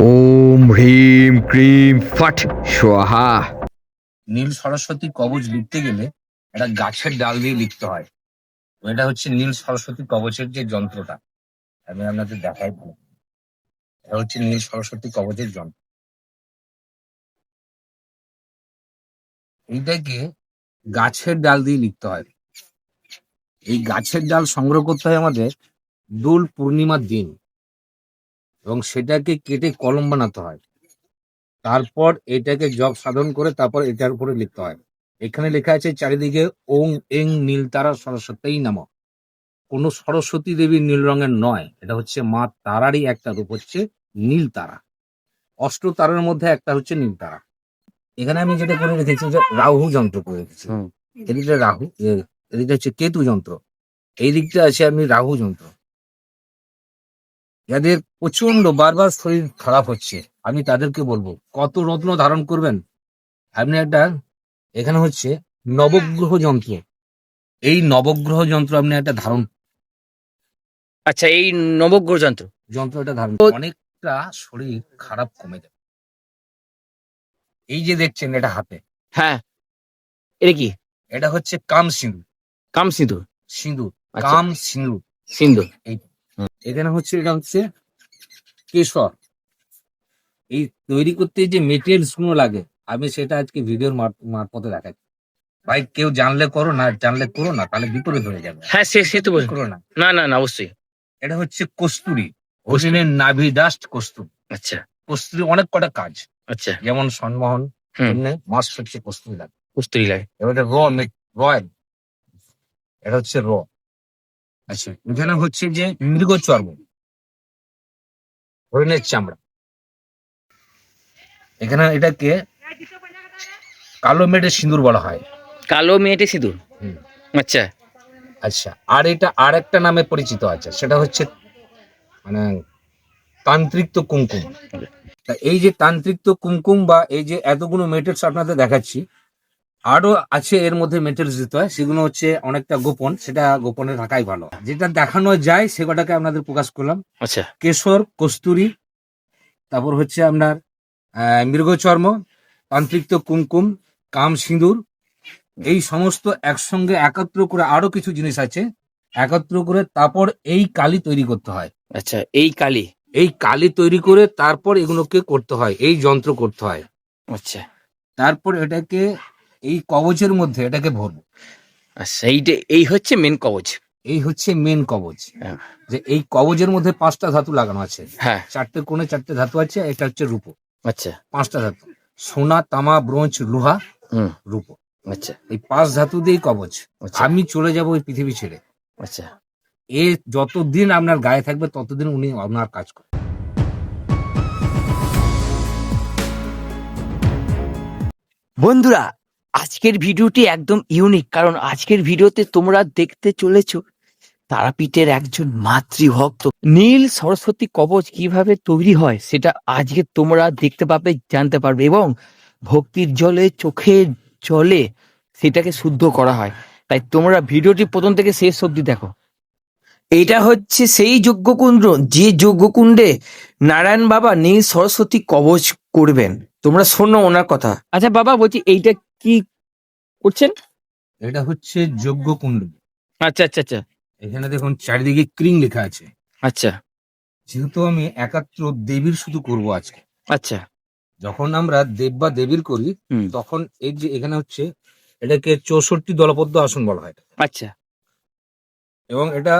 ওম হ্রিম cream ফট স্বাহা নীল সরস্বতী কবচ লিখতে গেলে একটা গাছের ডাল দিয়ে লিখতে হয়। এটা হচ্ছে নীল সরস্বতী কবচের যে যন্ত্রটা। আমি আপনাদের দেখাই ভালো। এটা হচ্ছে নীল সরস্বতী কবচের যন্ত্র। এইটাকে গাছের ডাল দিয়ে লিখতে হয়। এই গাছের ডাল সংগ্রহ করতে হয় আমাদের দোল পূর্ণিমার দিন। এবং সেটাকে কেটে কলম বানাতে হয়। তারপর এটাকে জব সাধন করে তারপর এটার উপরে লিখতে হয়। এখানে লেখা আছে চারিদিকে ওং এং নীল তারা সরস্বতী নাম। কোন সরস্বতী দেবীর নীল রঙের নয় এটা হচ্ছে মা তারারই একটা রূপ হচ্ছে নীল তারা। অষ্ট তারার মধ্যে একটা হচ্ছে নীল তারা। এখানে আমি যেটা করে রেখেছি যে রাহু যন্ত্র করে রেখেছি। এদিকটা রাহু এদিকটা হচ্ছে কেতু যন্ত্র। এই দিকটা আছে আমি রাহু যন্ত্র। যাদের প্রচণ্ড বারবার শরীর খারাপ হচ্ছে আমি তাদেরকে বলব কত রত্ন ধারণ করবেন? আপনি একটা এখানে হচ্ছে নবগ্রহ যন্ত্র। এই নবগ্রহ যন্ত্র আপনি একটা ধারণ আচ্ছা এই নবগ্রহ যন্ত্র। যন্ত্র যন্ত্রটা ধারণ অনেকটা শরীর খারাপ কমে যাবে। এই যে দেখছেন এটা হাতে। হ্যাঁ। এটা কি? এটা হচ্ছে কাম সিঁদুর। কাম সিঁদুর। সিঁদুর। আচ্ছা। কাম সিঁদুর। সিন্দুর এখানে হচ্ছে এটা হচ্ছে কেশর। এই তৈরি করতে যে মেটেরিয়ালসগুলো লাগে আমি সেটা আজকে ভিডিওর মারফতে দেখাচ্ছি ভাই কেউ জানলে করো না জানলে করো না তাহলে বিপরীত হয়ে যাবে। হ্যাঁ সে সে তো করো না। না না না অবশ্যই। এটা হচ্ছে কস্তুরি। হোসেনের নাভি ডাস্ট কস্তুরি। আচ্ছা। কস্তুরি অনেক কটা কাজ। আচ্ছা। যেমন। এমনি মাস্ট হচ্ছে কস্তুরি লাগে। কুস্তুরি লাগে। এবার এটা র রয়্যাল এটা হচ্ছে র। আচ্ছা এখানে হচ্ছে যে মৃগ চর্ম হরিণের চামড়া। এখানে এটাকে কালো মেটের সিঁদুর বলা হয়। কালো মেয়েটে সিঁদুর। আচ্ছা। আচ্ছা আর এটা আর একটা নামে পরিচিত আছে সেটা হচ্ছে মানে তান্ত্রিক কুমকুম। তা এই যে তান্ত্রিক কুমকুম বা এই যে এতগুলো মেটেরিয়ালস আপনাদের দেখাচ্ছি আরও আছে এর মধ্যে মেটেরিয়ালস দিতে হয় সেগুলো হচ্ছে অনেকটা গোপন সেটা গোপনে রাখাই ভালো। যেটা দেখানো যায় সেটাকে আপনাদের প্রকাশ করলাম। আচ্ছা। কেশর কস্তুরি তারপর হচ্ছে আপনার মৃগচর্ম তান্ত্রিক কুমকুম কাম সিঁদুর এই সমস্ত একসঙ্গে একত্র করে আরও কিছু জিনিস আছে একত্র করে তারপর এই কালি তৈরি করতে হয়। আচ্ছা এই কালি? এই কালি তৈরি করে তারপর এগুলোকে করতে হয় এই যন্ত্র করতে হয়। আচ্ছা। তারপর এটাকে এই কবচের মধ্যে এটাকে ভরবো। এইটা এই হচ্ছে মেন কবচ এই হচ্ছে মেন কবচ হ্যাঁ। যে এই কবচের মধ্যে পাঁচটা ধাতু লাগানো আছে। হ্যাঁ। চারটে কোণে চারটে ধাতু আছে এটা হচ্ছে রূপো। আচ্ছা। পাঁচটা ধাতু। সোনা তামা ব্রোঞ্জ লোহা হুম। রূপো। আচ্ছা। এই পাঁচ ধাতু দিয়েই কবচ আচ্ছা। আমি চলে যাব ওই পৃথিবী ছেড়ে। আচ্ছা। এ যতদিন আপনার গায়ে থাকবে ততদিন উনি আপনার কাজ করবেন বন্ধুরা আজকের ভিডিওটি একদম ইউনিক কারণ আজকের ভিডিওতে তোমরা দেখতে চলেছ তারাপীঠের একজন মাতৃভক্ত। নীল সরস্বতী কবচ কীভাবে তৈরি হয় সেটা আজকে তোমরা দেখতে পাবে, জানতে পারবে এবং ভক্তির জলে, চোখের জলে সেটাকে শুদ্ধ করা হয়। তাই তোমরা ভিডিওটি প্রথম থেকে শেষ অবধি দেখো। এটা হচ্ছে সেই যজ্ঞকুণ্ড, যে যজ্ঞকুণ্ডে নারায়ণ বাবা নীল সরস্বতী কবচ করবেন। তোমরা শোনো ওনার কথা। আচ্ছা বাবা, বলছি এইটা কি করছেন? এটা হচ্ছে যজ্ঞ কুণ্ডলী। আচ্ছা আচ্ছা আচ্ছা। এখানে দেখুন চারিদিকে ক্রিং লেখা আছে। আচ্ছা। যেহেতু আমি একাত্র দেবীর শুধু করব আজকে। আচ্ছা। যখন আমরা দেব বা দেবীর করি হুম। তখন এই যে এখানে হচ্ছে এটাকে চৌষট্টি দলপদ্ম আসন বলা হয় আচ্ছা। এবং এটা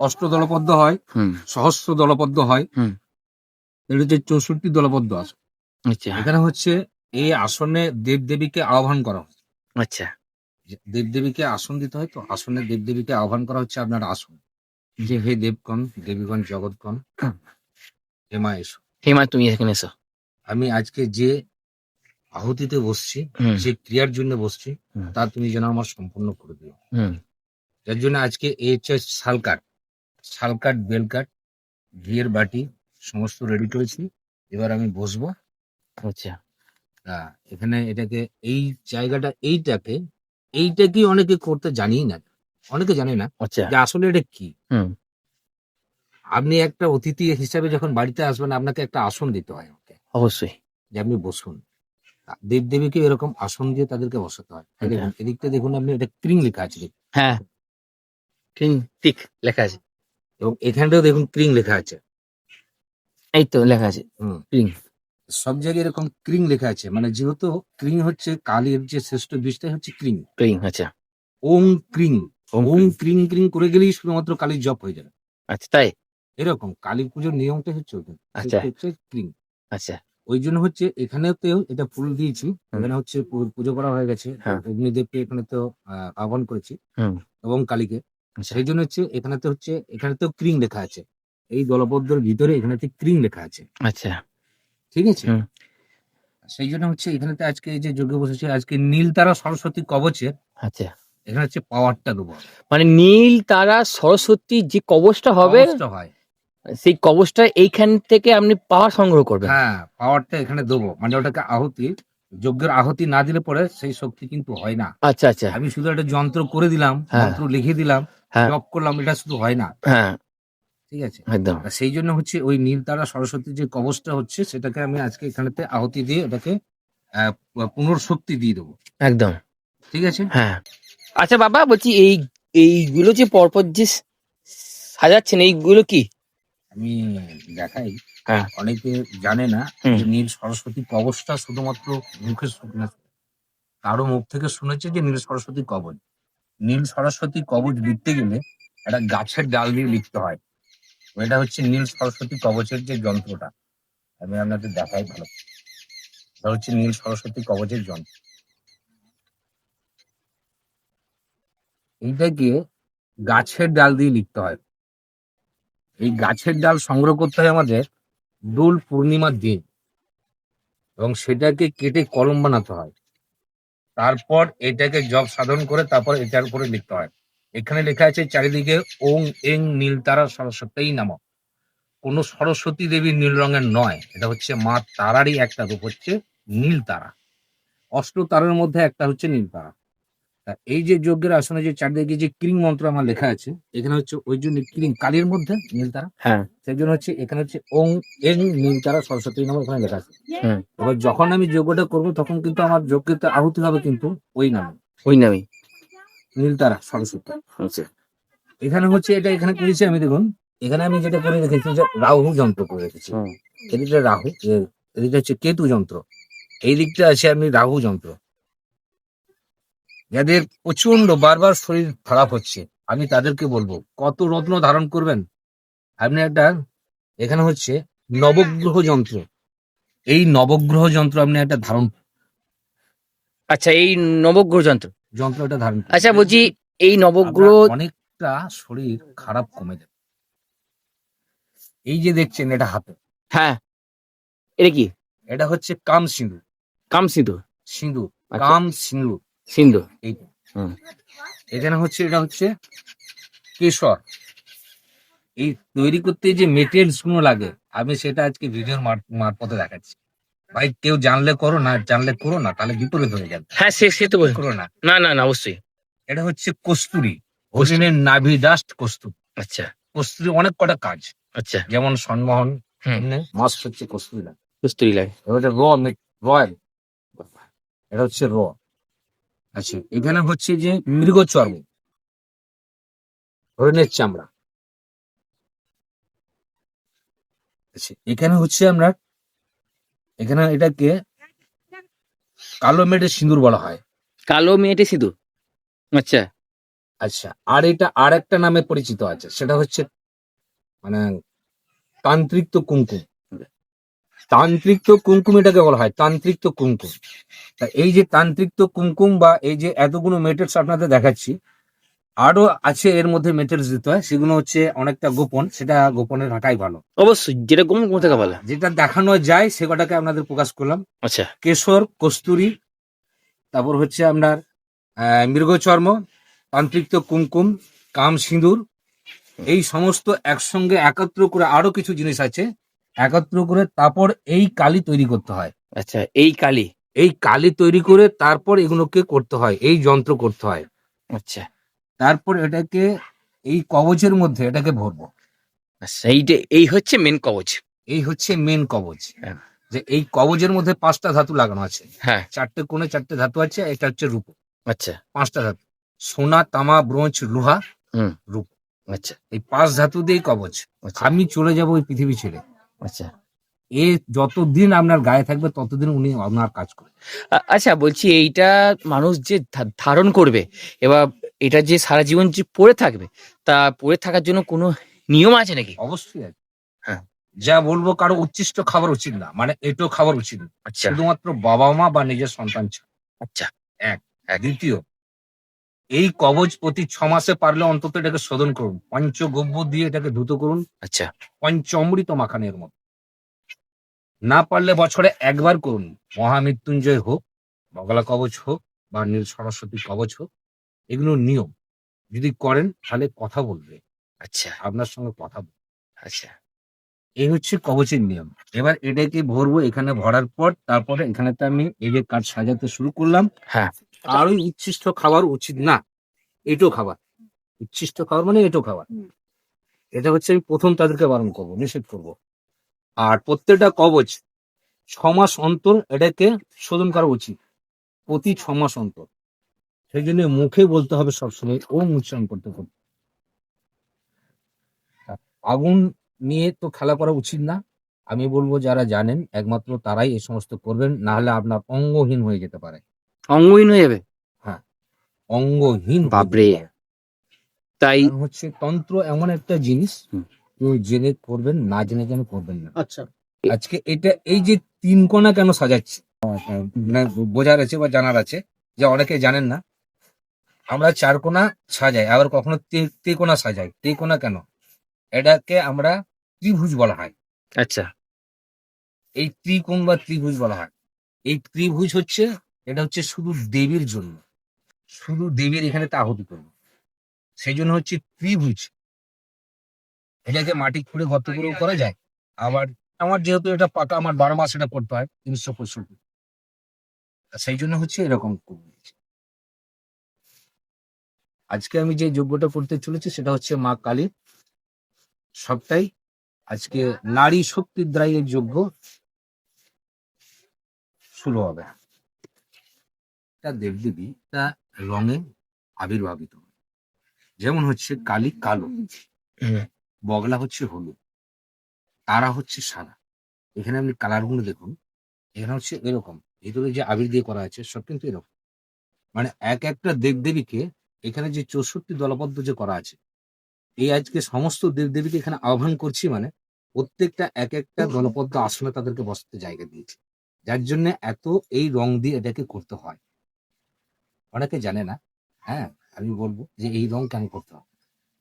অষ্ট দলপদ্ম হয় হুম। সহস্র দলপদ্ম হয়। হুম। এটা হচ্ছে চৌষট্টি দলপদ্ম আসন। আচ্ছা। এখানে হচ্ছে এই আসনে দেব দেবীকে আহ্বান করা আচ্ছা। দেব দেবীকে আসন দিতে হয় তো আসনে দেব দেবীকে আহ্বান করা হচ্ছে আপনার আসন। যে হে দেবগণ দেবীগণ জগৎগণ হুম। এসো। হেমা তুমি এখানে এসো। আমি আজকে যে আহুতিতে বসছি যে ক্রিয়ার জন্য বসছি তা তুমি যেন আমার সম্পূর্ণ করে দিও। যার জন্য আজকে এই হচ্ছে শালকাট। শালকাট বেলকাট ঘিয়ের বাটি সমস্ত রেডি করেছি। এবার আমি বসবো। আচ্ছা। এখানে এটাকে এই জায়গাটা এইটাকে এইটাকে অনেকে করতে জানিই না। অনেকে জানে না আচ্ছা। যে আসলে এটা কি। আপনি একটা অতিথি হিসাবে যখন বাড়িতে আসবেন আপনাকে একটা আসন দিতে হয় অবশ্যই। যে আপনি বসুন। দেব দেবীকে এরকম আসন দিয়ে তাদেরকে বসাতে হয়। দেখুন এদিকটা দেখুন আপনি এটা ক্রিং লেখা আছে। হ্যাঁ। ঠিক ঠিক লেখা আছে। এবং এখানটাও দেখুন ক্রিং লেখা আছে। এই তো লেখা আছে। হুম। ক্রিং। সব জায়গায় এরকম ক্রিং লেখা আছে। মানে যেহেতু ক্রিং হচ্ছে কালীর যে শ্রেষ্ঠ বিষটাই হচ্ছে ক্রিং ক্রিং আচ্ছা। ওম ক্রিং ওম ক্রিং ক্রিং করে গেলেই শুধুমাত্র কালীর জপ হয়ে যাবে। আচ্ছা তাই? এরকম কালী পুজোর নিয়মটা হচ্ছে আচ্ছা। ক্রিং আচ্ছা। ওই জন্য হচ্ছে এখানেতেও এটা ফুল দিয়েছি। এখানে হচ্ছে পুজো করা হয়ে গেছে। হ্যাঁ। অগ্নিদেবকে এখানে তো আহ, আহ্বান করেছি। এবং কালীকে। আচ্ছা। সেই জন্য হচ্ছে এখানেতে হচ্ছে এখানেতেও ক্রিং লেখা আছে। এই দলবদ্ধর ভিতরে এখানেতে ক্রিং লেখা আছে। আচ্ছা। ঠিক আছে? সেই জন্য হচ্ছে এখানেতে আজকে এই যে যজ্ঞ বসেছে আজকে নীলতারা সরস্বতী কবচে আচ্ছা। এখানে হচ্ছে পাওয়ারটা দেবো মানে নীল তারা সরস্বতী যে কবচটা হবে হয়। সেই কবচটা এইখান থেকে আপনি পাওয়ার সংগ্রহ করবেন। হ্যাঁ পাওয়ারটা এখানে দেবো। মানে ওটাকে আহুতি যজ্ঞের আহতি না দিলে পরে সেই শক্তি কিন্তু হয় না। আচ্ছা আচ্ছা। আমি শুধু একটা যন্ত্র করে দিলাম হ্যাঁ। যন্ত্র লিখে দিলাম হ্যাঁ। জপ করলাম এটা শুধু হয় না। হ্যাঁ। ঠিক আছে? একদম। আর সেই জন্য হচ্ছে ওই নীলতারা সরস্বতীর যে কবচটা হচ্ছে সেটাকে আমি আজকে এখানেতে আহুতি দিয়ে ওটাকে আহ, পুনর্শক্তি দিয়ে দেবো। একদম। ঠিক আছে? হ্যাঁ। আচ্ছা বাবা বলছি এই এইগুলো যে পরপর যে সাজাচ্ছেন এইগুলো কি? আমি দেখাই। হ্যাঁ। অনেকে জানে না যে নীল সরস্বতী কবচটা শুধুমাত্র মুখে শুনে কারও মুখ থেকে শুনেছে যে নীল সরস্বতী কবচ। নীল সরস্বতী কবচ লিখতে গেলে একটা গাছের ডাল দিয়ে লিখতে হয়। এটা হচ্ছে নীল সরস্বতী কবচের যে যন্ত্রটা। আমি আপনাদের দেখাই ভালো এটা হচ্ছে নীল সরস্বতী কবচের যন্ত্র। এইটাকে গাছের ডাল দিয়ে লিখতে হয়। এই গাছের ডাল সংগ্রহ করতে হয় আমাদের দোল পূর্ণিমার দিন। এবং সেটাকে কেটে কলম বানাতে হয়। তারপর এটাকে জব সাধন করে তারপর এটার উপরে লিখতে হয়। এখানে লেখা আছে চারিদিকে ওং এং নীল তারা সরস্বতী নাম কোন সরস্বতী দেবী নীল রঙের নয় এটা হচ্ছে মা তারারই একটা রূপ হচ্ছে নীল তারা। অষ্ট তারার মধ্যে একটা হচ্ছে নীল তারা। তা এই যে যজ্ঞের আসনে যে চারিদিকে যে ক্রিং মন্ত্র আমার লেখা আছে এখানে হচ্ছে ওই জন্য ক্রিং কালীর মধ্যে নীল তারা। হ্যাঁ। সেই জন্য হচ্ছে এখানে হচ্ছে ওং এং নীল তারা সরস্বতী নাম ওখানে লেখা আছে। এবার যখন আমি যজ্ঞটা করব তখন কিন্তু আমার যজ্ঞতে আহুতি হবে কিন্তু ওই নামে। ওই নামই নীল তারা সরস্বতী। আচ্ছা। এখানে হচ্ছে এটা এখানে করেছি আমি দেখুন। এখানে আমি যেটা করে রেখেছি যে রাহু যন্ত্র করে রেখেছি। এদিকটা রাহু এদিকটা হচ্ছে কেতু যন্ত্র। এই দিকটা আছে আপনি রাহু যন্ত্র। যাদের প্রচণ্ড বারবার শরীর খারাপ হচ্ছে আমি তাদেরকে বলব কত রত্ন ধারণ করবেন? আপনি একটা এখানে হচ্ছে নবগ্রহ যন্ত্র। এই নবগ্রহ যন্ত্র আপনি একটা ধারণ আচ্ছা এই নবগ্রহ যন্ত্র। যন্ত্র এটা ধারণ। আচ্ছা বলছি এই নবগ্রহ আপনার অনেকটা শরীর খারাপ কমে যাবে। এই যে দেখছেন এটা হাতে। হ্যাঁ। এটা কি? এটা হচ্ছে কাম সিঁদুর। কাম সিঁদুর। সিঁদুর আচ্ছা। কাম সিঁদুর। সিন্ধু এইটা হুম। এখানে হচ্ছে এটা হচ্ছে কেশর। এই তৈরি করতে যে মেটেরিয়ালসগুলো লাগে আমি সেটা আজকে ভিডিওর মারফতে দেখাচ্ছি। ভাই কেউ জানলে করো না জানলে করো না তাহলে বিপরীত হয়ে যাবে। হ্যাঁ সে সে তো বল- করো না। না না না অবশ্যই। এটা হচ্ছে কস্তুরি। হরিণের নাভি ডাস্ট কস্তুরি। আচ্ছা। কস্তুরি অনেক কটা কাজ। আচ্ছা। যেমন সন্মোহন হুম। মাস্ট হচ্ছে কস্তুরি না। কস্তুরি লাগে এবার র রয়্যাল এটা হচ্ছে র আচ্ছা এখানে হচ্ছে যে মৃগ চর্ম। হরিণের চামড়া। আচ্ছা এখানে হচ্ছে আমরা এখানে এটাকে কালো মেটে সিঁদুর বলা হয়। কালো মেয়েটে সিঁদুর? আচ্ছা। আচ্ছা আর এটা আর একটা নামে পরিচিত আছে সেটা হচ্ছে মানে তান্ত্রিক তো কুমকুম। তান্ত্রিক তো কুমকুম এটাকে বলা হয় তান্ত্রিক তো কুমকুম। তা এই যে তান্ত্রিক তো কুমকুম বা এই যে এতগুলো মেটেরিয়ালস আপনাদের দেখাচ্ছি আরও আছে এর মধ্যে মেটেরিয়ালস দিতে হয় সেগুলো হচ্ছে অনেকটা গোপন সেটা গোপনে রাখাই ভালো। অবশ্যই যেটা গম কোথা থেকে ভালো যেটা দেখানো যায় সে কটাকে আপনাদের প্রকাশ করলাম। আচ্ছা। কেশর কস্তুরি তারপর হচ্ছে আপনার মৃগচর্ম তান্ত্রিক কুমকুম কাম সিঁদুর এই সমস্ত একসঙ্গে একত্র করে আরও কিছু জিনিস আছে। একত্র করে তারপর এই কালি তৈরি করতে হয়। আচ্ছা এই কালি? এই কালি তৈরি করে তারপর এগুলোকে করতে হয় এই যন্ত্র করতে হয়। আচ্ছা। তারপর এটাকে এই কবচের মধ্যে এটাকে ভরবো। এই হচ্ছে মেন কবচ। এই হচ্ছে মেন কবচ। হ্যাঁ। যে এই কবজের মধ্যে পাঁচটা ধাতু লাগানো আছে। হ্যাঁ। চারটে কোণে চারটে ধাতু আছে এটা হচ্ছে রূপ। আচ্ছা। পাঁচটা ধাতু। সোনা তামা ব্রোঞ্জ লোহা রূপ। আচ্ছা। এই পাঁচ ধাতু দিয়েই কবচ। আচ্ছা। আমি চলে যাব ওই পৃথিবী ছেড়ে। আচ্ছা। এ যতদিন আপনার গায়ে থাকবে ততদিন উনি আপনার কাজ করবেন আচ্ছা বলছি এইটা মানুষ যে ধারণ করবে এবার এটা যে সারা জীবন যে পড়ে থাকবে তা পড়ে থাকার জন্য কোনো নিয়ম আছে নাকি? অবশ্যই আছে। হ্যাঁ। যা বলব কারও উচ্ছিষ্ট খাবার উচিত না মানে এটো খাবার উচিত না। আচ্ছা। শুধুমাত্র বাবা মা বা নিজের সন্তান ছাড়া। আচ্ছা। দ্বিতীয় এই কবচ প্রতি ছ মাসে পারলে অন্তত এটাকে শোধন করুন। পঞ্চ পঞ্চগব্য দিয়ে এটাকে ধুত করুন। আচ্ছা। পঞ্চ অমৃত মাখানের মতো। না পারলে বছরে একবার করুন। মহামৃত্যুঞ্জয় হোক বগলা কবচ হোক বা নীল সরস্বতী কবচ হোক। এগুলো নিয়ম। যদি করেন তাহলে কথা বলবে। আচ্ছা। আপনার সঙ্গে কথা বলবে। আচ্ছা। এই হচ্ছে কবচের নিয়ম। এবার এটাকে ভরবো এখানে ভরার পর তারপরে এখানে তো আমি এই যে কাঠ সাজাতে শুরু করলাম। হ্যাঁ। আরও উচ্ছিষ্ট খাবার উচিত না। এটো খাবার। উচ্ছিষ্ট খাবার মানে এটো খাবার। এটা হচ্ছে আমি প্রথম তাদেরকে বারণ করব নিষেধ করব। আর প্রত্যেকটা কবচ ছমাস অন্তর এটাকে শোধন করা উচিত। প্রতি ছমাস অন্তর। সেই জন্য মুখে বলতে হবে সবসময় ও উচ্চারণ করতে হবে আগুন নিয়ে তো খেলা করা উচিত না। আমি বলব যারা জানেন একমাত্র তারাই এই সমস্ত করবেন না হলে আপনার অঙ্গহীন হয়ে যেতে পারে। অঙ্গহীন হয়ে যাবে? হ্যাঁ অঙ্গহীন বাপরে। তাই হচ্ছে তন্ত্র এমন একটা জিনিস। কেউ জেনে করবেন না জেনে কেন করবেন না। আচ্ছা। আজকে এটা এই যে তিন কোণা কেন সাজাচ্ছে? মানে বোঝার আছে বা জানার আছে যে অনেকে জানেন না। আমরা চার কোণা সাজাই আবার কখনো তে- তেকোণা সাজাই। তেকোণা কেন? এটাকে আমরা ত্রিভুজ বলা হয়। আচ্ছা। এই ত্রিকোণ বা ত্রিভুজ বলা হয়। এই ত্রিভুজ হচ্ছে এটা হচ্ছে শুধু দেবীর জন্য। শুধু দেবীর এখানে তা আহুতি করবে। সেই জন্য হচ্ছে ত্রিভুজ। এটাকে মাটি খুঁড়ে গর্ত করেও করা যায়। আবার আমার যেহেতু এটা পাকা আমার বারো মাস এটা করতে হয় তিনশো পঁয়ষট্টি। সেই জন্য হচ্ছে এরকম করে দিয়েছি। আজকে আমি যে যজ্ঞটা করতে চলেছি সেটা হচ্ছে মা কালী। সবটাই আজকে নারী শক্তির দ্বারাই এই যজ্ঞ শুরু হবে। তা দেবদেবী তা রঙে আবির্ভাবিত। যেমন হচ্ছে কালী কালো বগলা হচ্ছে হলুদ তারা হচ্ছে সাদা। এখানে আপনি কালারগুলো দেখুন এখানে হচ্ছে এরকম। ভিতরে যে আবির দিয়ে করা আছে সব কিন্তু এরকম। মানে এক একটা দেবদেবীকে এখানে যে চৌষট্টি দলবদ্ধ যে করা আছে, এই আজকে সমস্ত দেবদেবীকে এখানে আহ্বান করছি মানে প্রত্যেকটা এক একটা দলবদ্ধ আসনে তাদেরকে বসতে জায়গা দিয়েছে। যার জন্য এত এই রং দিয়ে এটাকে করতে হয়। অনেকে জানে না হ্যাঁ আমি বলব যে এই রং কেন করতে হয়?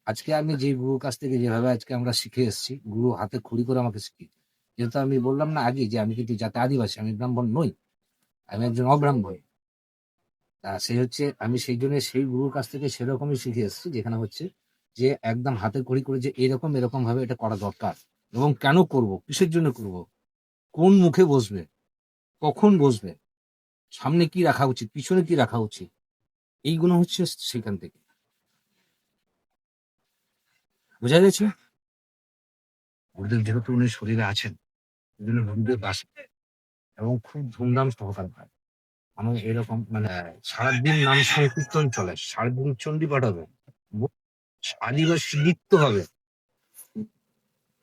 আজকে আমি যে গুরুর কাছ থেকে যেভাবে আজকে আমরা শিখে এসেছি, গুরু হাতে খুঁড়ি করে আমাকে শিখিয়ে যেহেতু আমি বললাম না আগে যে আমি কিন্তু যাতে আদিবাসী, আমি ব্রাহ্মণ নই, আমি একজন অব্রাহ্মণ। সেই হচ্ছে আমি সেই জন্য সেই গুরুর কাছ থেকে সেরকমই শিখে এসেছি, যেখানে হচ্ছে যে একদম হাতে খড়ি করে যে এরকম এরকম ভাবে এটা করা দরকার এবং কেন করব, কিসের জন্য করব, কোন মুখে বসবে, কখন বসবে, সামনে কি রাখা উচিত, পিছনে কি রাখা উচিত, এইগুলো হচ্ছে সেখান থেকে। বোঝা গেছে? গুরুদেব যেহেতু উনি শরীরে আছেন জন্য গুরুদেব বাসে এবং খুব ধুমধাম সহকারে হয় আমার এরকম মানে সারাদিন নাম সংকীর্তন চলে, সারাদিন চণ্ডী পাঠ হবে। আদিবাসী নৃত্য হবে।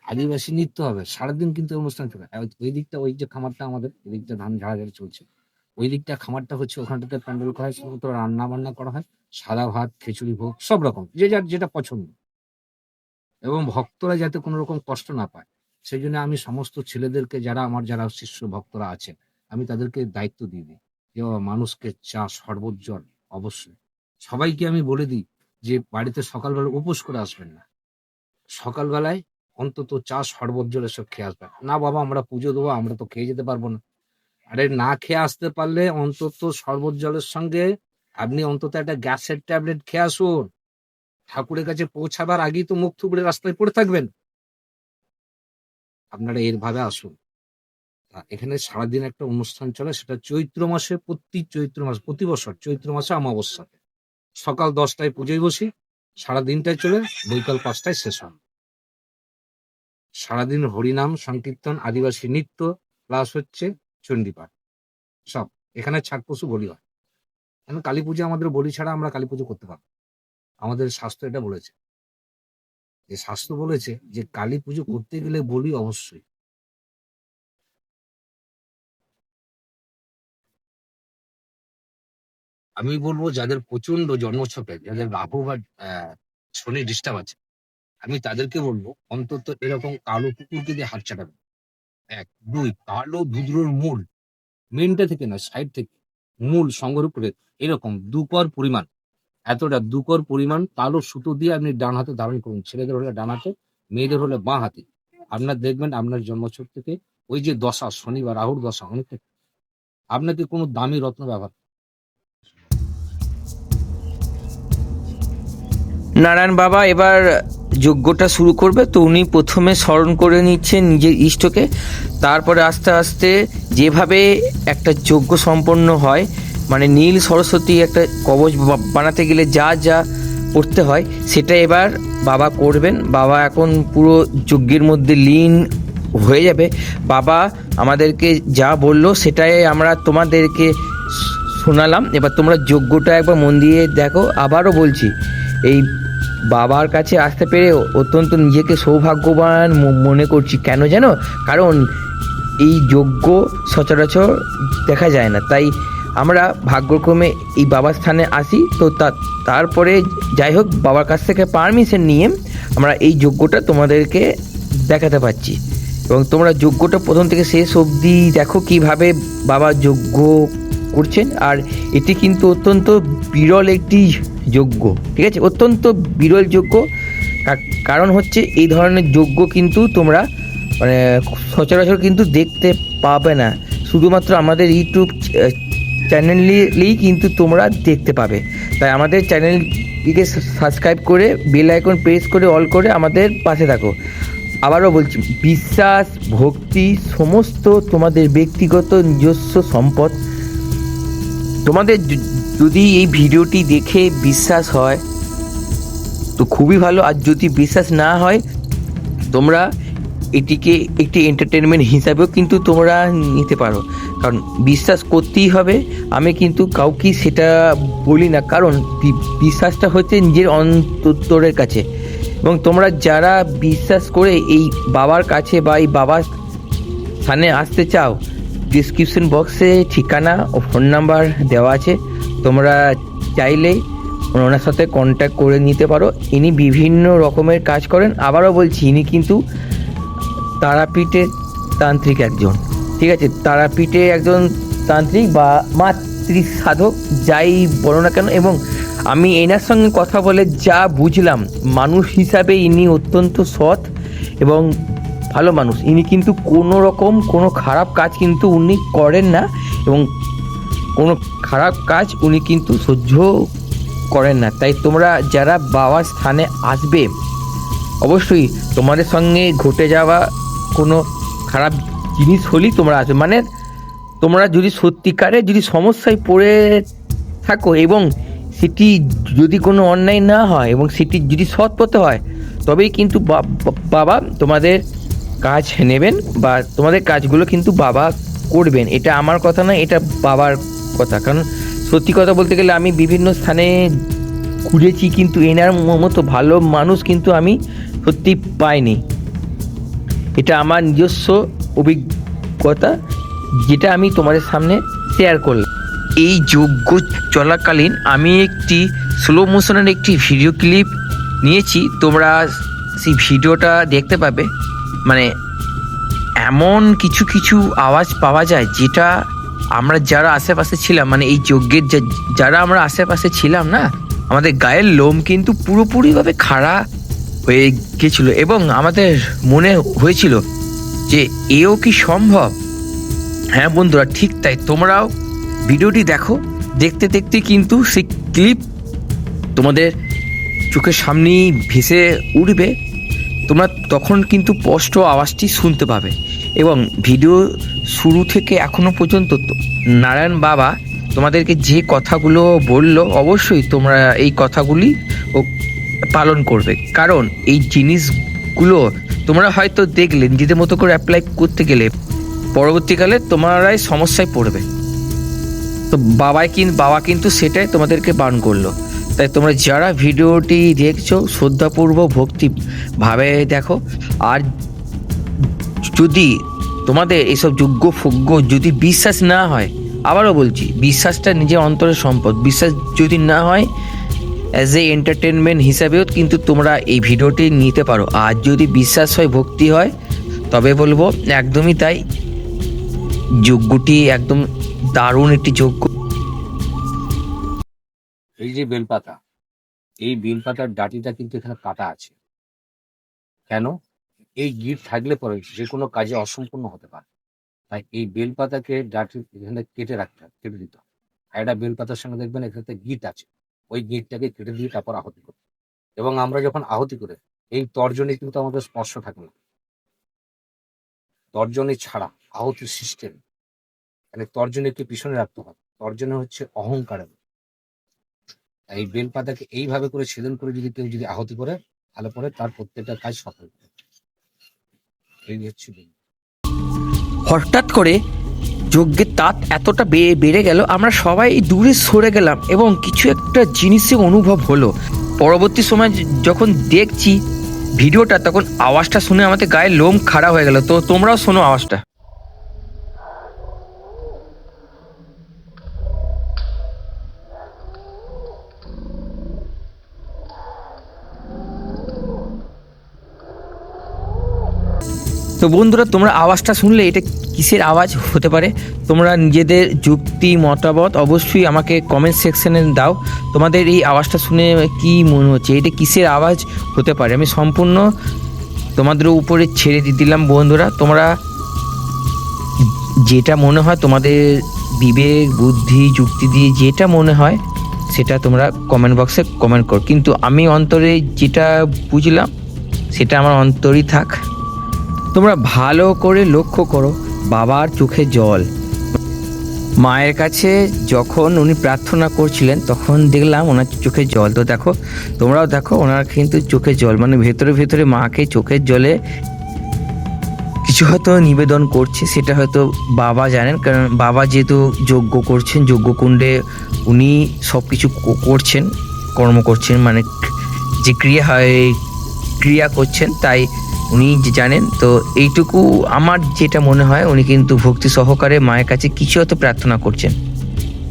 আদিবাসী নৃত্য হবে। সারাদিন কিন্তু অনুষ্ঠান চলে। ওই দিকটা, ওই যে খামারটা আমাদের ওই দিকটা ধান ঝাড়াঝাড়ি চলছে। ওই দিকটা খামারটা হচ্ছে, ওখানটাতে প্যান্ডেল করা হয়, শুধুমাত্র রান্না বান্না করা হয়। সাদা ভাত, খিচুড়ি ভোগ, সব রকম, যে যার যেটা পছন্দ। এবং ভক্তরা যাতে কোনো রকম কষ্ট না পায়, সেই জন্য আমি সমস্ত ছেলেদেরকে, যারা আমার, যারা শিষ্য ভক্তরা আছে আমি তাদেরকে দায়িত্ব দিয়ে দিই। যে বাবা, মানুষকে চা শরবত জল অবশ্যই। সবাইকে আমি বলে দিই যে বাড়িতে সকালবেলা উপোস করে আসবেন না। সকালবেলায় অন্তত চা শরবত জল এসব খেয়ে আসবেন। না বাবা আমরা পুজো দেবো আমরা তো খেয়ে যেতে পারব না। আরে না খেয়ে আসতে পারলে অন্তত শরবত জলের সঙ্গে আপনি অন্তত একটা গ্যাসের ট্যাবলেট খেয়ে আসুন। ঠাকুরের কাছে পৌঁছাবার আগেই তো মুখ থুবড়ে রাস্তায় পড়ে থাকবেন। আপনারা এর ভাবে আসুন। এখানে সারাদিন একটা অনুষ্ঠান চলে, সেটা চৈত্র মাসে, প্রতি চৈত্র মাস, প্রতি বছর চৈত্র মাসে অমাবস্যা সকাল দশটায় পুজোয় বসি সারা দিনটায় চলে, বৈকাল পাঁচটায় শেষ হয়। সারাদিন হরিনাম, সংকীর্তন, আদিবাসী নৃত্য, প্লাস হচ্ছে চণ্ডীপাঠ। সব, এখানে ছাট পশু বলি হয়। এখন কালী পুজো আমাদের বলি ছাড়া আমরা কালী পুজো করতে পারব আমাদের শাস্ত্র এটা বলেছে। যে শাস্ত্র বলেছে যে কালী পুজো করতে গেলে বলি অবশ্যই। আমি বলব যাদের প্রচণ্ড জন্মছকে, যাদের রাহু বা শনি ডিস্টার্ব আছে, আমি তাদেরকে বলব অন্তত এরকম কালো কুকুরকে দিয়ে হাত চাটাবে। এক, দুই, কালো ধুদ্রোর মূল, মেনটা থেকে না সাইড থেকে, মূল সংগ্রহ করে এরকম দুকর পরিমাণ, এতটা দুকর পরিমাণ কালো সুতো দিয়ে আপনি ডান হাতে ধারণ করুন, ছেলেদের হলে ডান হাতে, মেয়েদের হলে বাঁ হাতে। আপনার দেখবেন আপনার জন্মছক থেকে ওই যে দশা শনি বা রাহুর দশা অনেকটা আপনাকে কোনো দামি রত্ন ব্যবহার নারায়ণ বাবা, এবার যজ্ঞটা শুরু করবে। তো উনি প্রথমে স্মরণ করে নিচ্ছেন নিজের ইষ্টকে। তারপরে আস্তে আস্তে যেভাবে একটা যজ্ঞ সম্পন্ন হয় মানে নীল সরস্বতী একটা কবচ বানাতে গেলে যা যা করতে হয়, সেটা এবার বাবা করবেন। বাবা এখন পুরো যজ্ঞের মধ্যে লীন হয়ে যাবে। বাবা আমাদেরকে যা বলল, সেটাই আমরা তোমাদেরকে শোনালাম। এবার তোমরা যজ্ঞটা একবার মন দিয়ে দেখো। আবারও বলছি, এই বাবার কাছে আসতে পেরে অত্যন্ত নিজেকে সৌভাগ্যবান মনে করছি। কেন জানো? কারণ এই যজ্ঞ সচরাচর দেখা যায় না। তাই আমরা ভাগ্যক্রমে এই বাবার স্থানে আসি। তো তারপরে যাই হোক, বাবার কাছ থেকে পারমিশন নিয়ে আমরা এই যোগ্যটা তোমাদেরকে দেখাতে পারছি। এবং তোমরা যোগ্যটা প্রথম থেকে শেষ অবধি দেখো কীভাবে বাবা যজ্ঞ করছেন। আর এটি কিন্তু অত্যন্ত বিরল একটি যজ্ঞ ঠিক আছে? অত্যন্ত বিরল কা- কারণ হচ্ছে এই ধরনের যোগ্য কিন্তু তোমরা মানে সচরাচর কিন্তু দেখতে পাবে না। শুধুমাত্র আমাদের ইউটিউব চ্যানেলেই কিন্তু তোমরা দেখতে পাবে। তাই আমাদের চ্যানেলটিকে সাবস্ক্রাইব করে বেল আইকন প্রেস করে অল করে আমাদের পাশে থাকো। আবারও বলছি, বিশ্বাস, ভক্তি, সমস্ত তোমাদের ব্যক্তিগত নিজস্ব সম্পদ তোমাদের যদি এই ভিডিওটি দেখে বিশ্বাস হয়, তো খুবই ভালো। আর যদি বিশ্বাস না হয়, তোমরা এটিকে একটি এন্টারটেনমেন্ট হিসাবেও কিন্তু তোমরা নিতে পারো। কারণ বিশ্বাস করতেই হবে। আমি কিন্তু কাউকে সেটা বলি না। কারণ বিশ্বাসটা হচ্ছে নিজের অন্তরের কাছে। এবং তোমরা যারা বিশ্বাস করে এই বাবার কাছে বা এই বাবার স্থানে আসতে চাও ডিসক্রিপশন বক্সে ঠিকানা ও ফোন নাম্বার দেওয়া আছে। তোমরা চাইলে ওনার সাথে কন্ট্যাক্ট করে নিতে পারো। ইনি বিভিন্ন রকমের কাজ করেন। আবারও বলছি, ইনি কিন্তু তারাপীঠের তান্ত্রিক একজন। ঠিক আছে? তারাপীঠে একজন তান্ত্রিক বা মাতৃ সাধক যাই বলো না কেন। এবং আমি এনার সঙ্গে কথা বলে যা বুঝলাম, মানুষ হিসাবে ইনি অত্যন্ত সৎ এবং ভালো মানুষ। ইনি কিন্তু কোনো রকম কোনো খারাপ কাজ কিন্তু উনি করেন না এবং কোনো খারাপ কাজ উনি কিন্তু সহ্য করেন না। তাই তোমরা যারা বাবার স্থানে আসবে, অবশ্যই তোমাদের সঙ্গে ঘটে যাওয়া কোনো খারাপ জিনিস হলেই তোমরা আসবে। মানে তোমরা যদি সত্যিকারে যদি সমস্যায় পড়ে থাকো এবং সেটি যদি কোনো অন্যায় না হয় এবং সেটি যদি সৎ পথে হয়, তবেই কিন্তু বাবা তোমাদের কাজ নেবেন বা তোমাদের কাজগুলো কিন্তু বাবা করবেন। এটা আমার কথা না এটা বাবার কথা। কারণ সত্যি কথা বলতে গেলে আমি বিভিন্ন স্থানে ঘুরেছি, কিন্তু এনার মতো ভালো মানুষ কিন্তু আমি সত্যি পাইনি। এটা আমার নিজস্ব অভিজ্ঞতা, যেটা আমি তোমাদের সামনে শেয়ার করলাম। এই যোগ্য চলাকালীন আমি একটি স্লো মোশনের একটি ভিডিও ক্লিপ নিয়েছি। তোমরা সেই ভিডিওটা দেখতে পাবে। মানে এমন কিছু কিছু আওয়াজ পাওয়া যায় যেটা আমরা যারা আশেপাশে ছিলাম মানে এই যজ্ঞের যারা আমরা আশেপাশে ছিলাম না, আমাদের গায়ের লোম কিন্তু পুরোপুরিভাবে খাড়া হয়ে গেছিল এবং আমাদের মনে হয়েছিল যে এও কি সম্ভব? হ্যাঁ বন্ধুরা, ঠিক তাই। তোমরাও ভিডিওটি দেখো। দেখতে দেখতে কিন্তু সেই ক্লিপ তোমাদের চোখের সামনেই ভেসে উঠবে। তোমরা তখন কিন্তু স্পষ্ট আওয়াজটি শুনতে পাবে। এবং ভিডিও শুরু থেকে এখনও পর্যন্ত নারায়ণ বাবা তোমাদেরকে যে কথাগুলো বলল, অবশ্যই তোমরা এই কথাগুলি পালন করবে। কারণ এই জিনিসগুলো তোমরা হয়তো দেখলে, নিজেদের মতো করে অ্যাপ্লাই করতে গেলে পরবর্তীকালে তোমরাই সমস্যায় পড়বে। তো বাবাই কিন্তু বাবা কিন্তু সেটাই তোমাদেরকে বারণ করল। তাই তোমরা যারা ভিডিওটি দেখছ শ্রদ্ধাপূর্ব ভক্তি ভাবে দেখো। আর যদি তোমাদের এইসব যোগ্য ফোগ্য যদি বিশ্বাস না হয়, আবারও বলছি, বিশ্বাসটা নিজের অন্তরের সম্পদ। বিশ্বাস যদি না হয় অ্যাজ এ এন্টারটেনমেন্ট হিসাবেও কিন্তু তোমরা এই ভিডিওটি নিতে পারো। আর যদি বিশ্বাস হয়, ভক্তি হয়, তবে বলব একদমই তাই। যজ্ঞটি একদম দারুণ একটি যজ্ঞ। এই যে বেলপাতা, এই বেলপাতার ডাটিটা কিন্তু এখানে কাটা আছে। কেন? এই গিট থাকলে পরে যে কোনো কাজে অসম্পূর্ণ হতে পারে। তাই এই বেলপাতাকে ডাটি এখানে কেটে রাখতে হবে, কেটে দিতে হবে। একটা বেলপাতার সঙ্গে দেখবেন এখানে গিট আছে। ওই গিটটাকে কেটে দিয়ে তারপর আহতি হবে। এবং আমরা যখন আহতি করে, এই তর্জনী কিন্তু আমাদের স্পর্শ থাকে না। তর্জনী ছাড়া আহতি সিস্টেম মানে তর্জনীকে পিছনে রাখতে হবে। তর্জনী হচ্ছে অহংকারের এই বেল পাতাকে এইভাবে করে ছেদন করে যদি কেউ যদি আহতি করে, তাহলে পরে তার প্রত্যেকটা কাজ সফল হঠাৎ করে যজ্ঞের তাপ এতটা বেড়ে গেল, আমরা সবাই দূরে সরে গেলাম এবং কিছু একটা জিনিসে অনুভব হলো। পরবর্তী সময় যখন দেখছি ভিডিওটা, তখন আওয়াজটা শুনে আমাদের গায়ে লোম খাড়া হয়ে গেল। তো তোমরাও শোনো আওয়াজটা। তো বন্ধুরা, তোমরা আওয়াজটা শুনলে এটা কিসের আওয়াজ? হতে পারে তোমরা নিজেদের যুক্তি, মতামত অবশ্যই আমাকে কমেন্ট সেকশনে দাও। তোমাদের এই আওয়াজটা শুনে কি মনে হচ্ছে? এটা কিসের আওয়াজ? হতে পারে। আমি সম্পূর্ণ তোমাদের উপরে ছেড়ে দিয়ে দিলাম বন্ধুরা। তোমরা যেটা মনে হয় তোমাদের বিবেক, বুদ্ধি, যুক্তি দিয়ে যেটা মনে হয়, সেটা তোমরা কমেন্ট বক্সে কমেন্ট কর। কিন্তু আমি অন্তরে যেটা বুঝলাম, সেটা আমার অন্তরই থাক। তোমরা ভালো করে লক্ষ্য করো বাবার চোখে জল। মায়ের কাছে যখন উনি প্রার্থনা করছিলেন, তখন দেখলাম ওনার চোখে জল। তো দেখো, তোমরাও দেখো, ওনার কিন্তু চোখে জল। মানে ভেতরে ভেতরে মাকে চোখের জলে কিছু হয়তো নিবেদন করছে, সেটা হয়তো বাবা জানেন। কারণ বাবা যেহেতু যজ্ঞ করছেন, যজ্ঞকুণ্ডে উনি সব কিছু করছেন, কর্ম করছেন। মানে যে ক্রিয়া হয়, ক্রিয়া করছেন, তাই উনি যে জানেন, তো এইটুকু আমার যেটা মনে হয়, উনি কিন্তু ভক্তি সহকারে মায়ের কাছে কিছু হয়তো প্রার্থনা করছেন।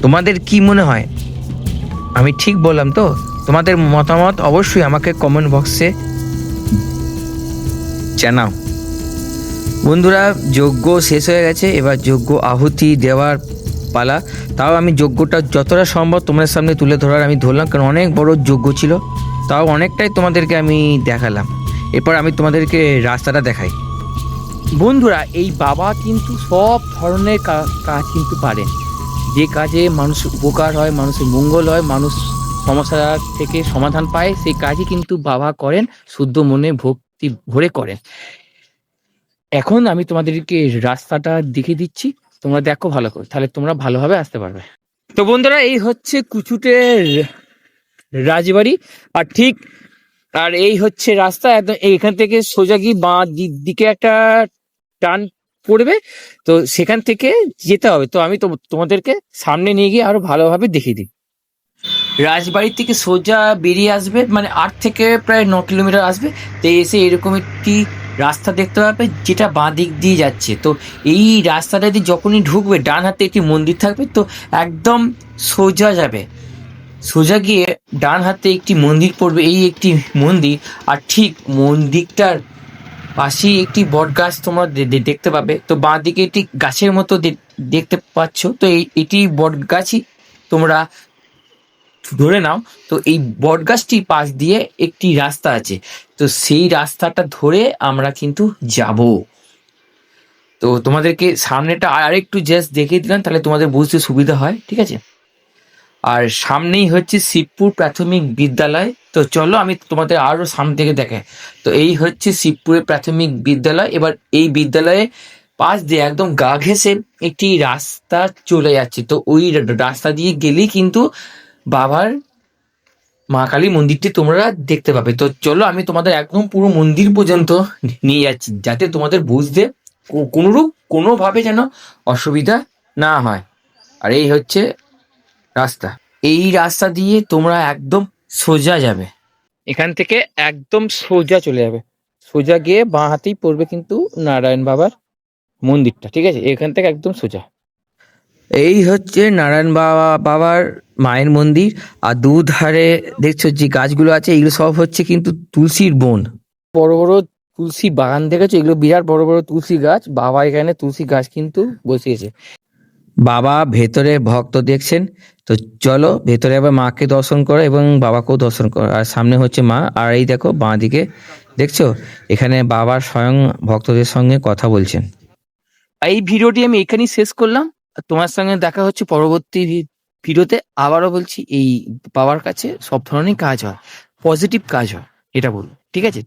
তোমাদের কি মনে হয়? আমি ঠিক বললাম তো? তোমাদের মতামত অবশ্যই আমাকে কমেন্ট বক্সে জানাও। বন্ধুরা, যজ্ঞ শেষ হয়ে গেছে, এবার যজ্ঞ আহুতি দেওয়ার পালা। তাও আমি যজ্ঞটা যতটা সম্ভব তোমাদের সামনে তুলে ধরার, আমি ধরলাম, কারণ অনেক বড় যজ্ঞ ছিল। তাও অনেকটাই তোমাদেরকে আমি দেখালাম। এরপর আমি তোমাদেরকে রাস্তাটা দেখাই। বন্ধুরা, এই বাবা কিন্তু সব ধরনের কাজ কিন্তু পারেন যে কাজে মানুষের উপকার হয় মানুষের মঙ্গল হয়, মানুষ সমস্যা থেকে সমাধান পায়, সেই কাজই কিন্তু বাবা করেন, শুদ্ধ মনে ভক্তি ভরে করেন। এখন আমি তোমাদেরকে রাস্তাটা দেখিয়ে দিচ্ছি। তোমরা দেখো ভালো করে, তাহলে তোমরা ভালোভাবে আসতে পারবে। তো বন্ধুরা, এই হচ্ছে কুচুটের রাজবাড়ি। আর ঠিক আর এই হচ্ছে রাস্তা, একদম এখান থেকে সোজা গিয়ে বাঁ দিকে একটা টান পড়বে, তো সেখান থেকে যেতে হবে। তো আমি তোমাদেরকে সামনে নিয়ে গিয়ে আরও ভালোভাবে দেখিয়ে দিই। রাজবাড়ি থেকে সোজা বেরিয়ে আসবে মানে আট থেকে প্রায় ন কিলোমিটার আসবে, তো এসে এরকম একটি রাস্তা দেখতে পাবে, যেটা বাঁ দিক দিয়ে যাচ্ছে। তো এই রাস্তাটা দিয়ে যখনই ঢুকবে, ডান হাতে একটি মন্দির থাকবে, তো একদম সোজা যাবে। সোজা গিয়ে ডান হাতে একটি মন্দির পড়বে। এই একটি মন্দির, আর ঠিক মন্দিরটার পাশেই একটি বট গাছ তোমরা দেখতে পাবে। তো বাঁ দিকে একটি গাছের মতো দেখতে পাচ্ছ। তো এই, এটি বট গাছই তোমরা ধরে নাও। তো এই বট গাছটির পাশ দিয়ে একটি রাস্তা আছে। তো সেই রাস্তাটা ধরে আমরা কিন্তু যাব। তো তোমাদেরকে সামনেটা আর একটু জাস্ট দেখিয়ে দিলাম, তাহলে তোমাদের বুঝতে সুবিধা হয়, ঠিক আছে? আর সামনেই হচ্ছে শিবপুর প্রাথমিক বিদ্যালয়। তো চলো আমি তোমাদের আরও সামনে থেকে দেখাই তো এই হচ্ছে শিবপুরের প্রাথমিক বিদ্যালয়। এবার এই বিদ্যালয়ে পাশ দিয়ে একদম গা ঘেঁষে একটি রাস্তা চলে যাচ্ছে। তো ওই রাস্তা দিয়ে গেলেই কিন্তু বাবার মা কালী মন্দিরটি তোমরা দেখতে পাবে। তো চলো আমি তোমাদের একদম পুরো মন্দির পর্যন্ত নিয়ে যাচ্ছি, যাতে তোমাদের বুঝতে কোনোরূপ কোনোভাবে যেন অসুবিধা না হয়। আর এই হচ্ছে রাস্তা। এই রাস্তা দিয়ে তোমরা একদম সোজা যাবে। এখান থেকে একদম সোজা চলে যাবে। সোজা গিয়ে বাঁ হাতেই পড়বে কিন্তু নারায়ণ বাবার মন্দিরটা ঠিক আছে? এখান থেকে একদম সোজা। এই হচ্ছে নারায়ণ বাবা বাবার মায়ের মন্দির। আর দুধারে দেখছ যে গাছগুলো আছে এগুলো সব হচ্ছে কিন্তু তুলসীর বন। বড় বড় তুলসী বাগান দেখেছ? এগুলো বিরাট বড় বড় তুলসী গাছ। বাবা এখানে তুলসী গাছ কিন্তু বসিয়েছে। বাবা ভেতরে ভক্ত দেখছেন, তো চলো ভেতরে আবার মাকে দর্শন করো এবং বাবাকেও দর্শন করো। আর সামনে হচ্ছে মা, আর এই দেখো বাঁ দিকে দেখছ? এখানে বাবা স্বয়ং ভক্তদের সঙ্গে কথা বলছেন। এই ভিডিওটি আমি এখানেই শেষ করলাম। তোমার সঙ্গে দেখা হচ্ছে পরবর্তী ভিডিওতে। আবারও বলছি, এই বাবার কাছে সব ধরনের কাজ হয় পজিটিভ কাজ হয়, এটা বলুন ঠিক আছে?